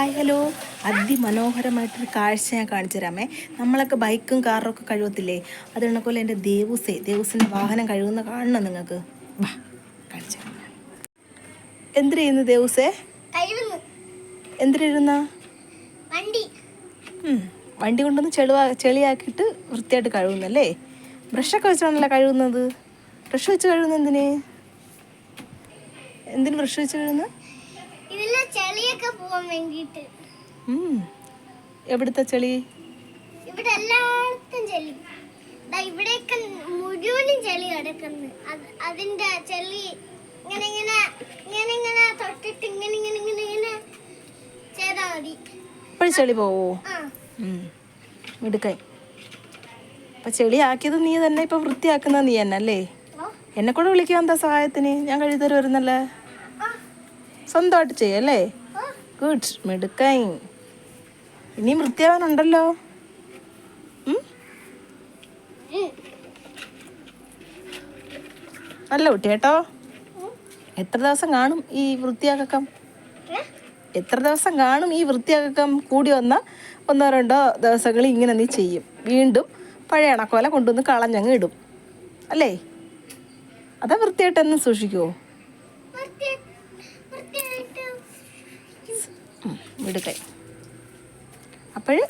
Hi hello അതിമനോഹരമായിട്ടൊരു കാഴ്ച ഞാൻ കാണിച്ചു തരാമേ നമ്മളൊക്കെ ബൈക്കും കാറും ഒക്കെ കഴുകത്തില്ലേ അത് കണക്കോലെ എന്റെ ദേവൂസേ ദേവൂസിന്റെ വാഹനം കഴുകുന്ന കാണണം നിങ്ങൾക്ക്. വാ കാണിച്ചു. എന്തിനു ചെയ്യുന്നു ദേവൂസേ? എന്തിനിരുന്ന വണ്ടി. കൊണ്ടുവന്ന് ചെളിവാ ചെളിയാക്കിയിട്ട് വൃത്തിയായിട്ട് കഴുകുന്നല്ലേ ബ്രഷൊക്കെ വെച്ചാണല്ലോ കഴുകുന്നത്. ബ്രഷ് വെച്ച് കഴുകുന്നത് എന്തിന്? എന്തിന് ബ്രഷ് വെച്ച് കഴുകുന്നത്? ഇതിലെ ചെളിയൊക്കെ പോവാൻ വേണ്ടിയിട്ട്. ഉം. എവിടുത്തെ ചെളി? ഇവിടെ എല്ലായിടത്തും ചെളി. ഇവിടെയൊക്കെ മുഴുവനും ചെളി കിടക്കുന്നു. അതിന്റെ ചെളി ഇങ്ങനെ ഇങ്ങനെ ഇങ്ങനെ ഇങ്ങനെ തൊട്ടിട്ട് ഇങ്ങനെ ഇങ്ങനെ ഇങ്ങനെ ഇങ്ങനെ ചെയ്താൽ മതി. ഇപ്പോഴും ചെളി പോവോ. മിടുക്കായി അപ്പം ചെളിയാക്കിയത് നീ തന്നെ ഇപ്പൊ വൃത്തിയാക്കുന്ന നീ തന്നെ അല്ലേ? എന്നെ കൂടെ വിളിക്കാൻ എന്താ സഹായത്തിന്? ഞാൻ കഴുതരു വരുന്നല്ലേ? ആ, സ്വന്തമായിട്ട് ചെയ്യല്ലേ ഗുഡ് മിടുക്കൈ ഇനിയും വൃത്തിയാവാനുണ്ടല്ലോ. നല്ല കുട്ടി കേട്ടോ എത്ര ദിവസം കാണും ഈ വൃത്തിയാക്കം എത്ര ദിവസം കാണും ഈ വൃത്തിയാക്കം കൂടി വന്ന ഒന്നോ രണ്ടോ ദിവസങ്ങൾ ഇങ്ങനെ നീ ചെയ്യും. വീണ്ടും പഴയ അണക്കോല കൊണ്ടുവന്ന് കളഞ്ഞങ്ങ് ഇടും. അല്ലേ? അതാ വൃത്തിയായിട്ടെന്ന് സൂക്ഷിക്കുമോ വൃത്തി- വൃത്തിയായിട്ട് വിടുകൈ അപ്പോഴ്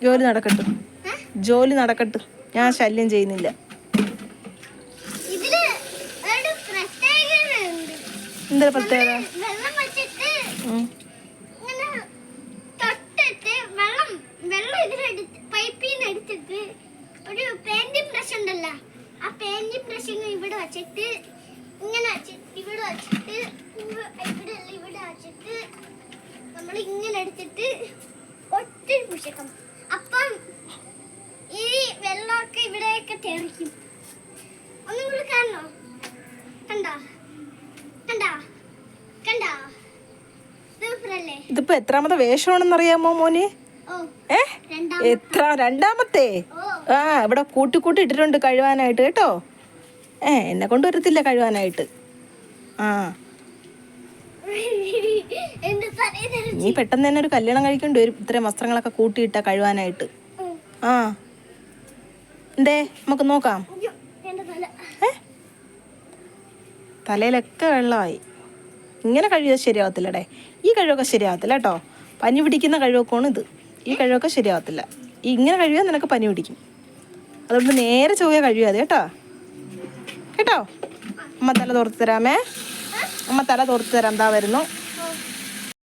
ജോലി നടക്കട്ടെ? ജോലി നടക്കട്ടെ. ഞാൻ ശല്യം ചെയ്യുന്നില്ല. എന്താ പ്രത്യേകത ഇവിടെ വെച്ചിട്ട് ഇങ്ങനെ വെച്ചിട്ട് ഇവിടെ വെച്ചിട്ട് ഇവ- ഇവിടെ അല്ല ഇവിടെ വെച്ചിട്ട് നമ്മൾ ഇങ്ങനെ എടുത്തിട്ട് ഒറ്റ പുഷക്കം അപ്പം ഈ വെള്ളമൊക്കെ ഇവിടെയൊക്കെ തെറിക്കും. ഒന്നും കൂടി കാണണോ? കണ്ടോ? കണ്ടോ? കണ്ടോ? ഇതിപ്പോ എത്രാമത്തെ വേഷമാണെന്ന് അറിയാമോ മോന്? ഏ? എത്ര രണ്ടാമത്തെ? ആ ഇവിടെ കൂട്ടി കൂട്ടി ഇട്ടിട്ടുണ്ട് കഴുവാനായിട്ട് കേട്ടോ. ഏ എന്നെ കൊണ്ട് വരത്തില്ല കഴുവാനായിട്ട്. ആ. നീ പെട്ടെന്ന് തന്നെ ഒരു കല്യാണം കഴിക്കേണ്ടി വരും. ഇത്രയും വസ്ത്രങ്ങളൊക്കെ കൂട്ടിയിട്ട കഴുവാനായിട്ട്. ആ. എന്തേ? നമുക്ക് നോക്കാം. തലയിലൊക്കെ വെള്ളമായി. ഇങ്ങനെ കഴിയുക ശരിയാവത്തില്ലടേ. ഈ കഴിവൊക്കെ ശരിയാവത്തില്ല കേട്ടോ. പനി പിടിക്കുന്ന കഴിവൊക്കെയാണ് ഇത്. ഈ കഴിവൊക്കെ ശരിയാവത്തില്ല. ഈ ഇങ്ങനെ കഴിയുക നിനക്ക് പനി പിടിക്കും. അതുകൊണ്ട് നേരെ ചൊവ്വ കഴിയാതെ കേട്ടോ. കേട്ടോ? അമ്മ തല തോർത്ത് തരാമേ. അമ്മ തല തോർത്ത് തരാം. എന്താ വരുന്നു.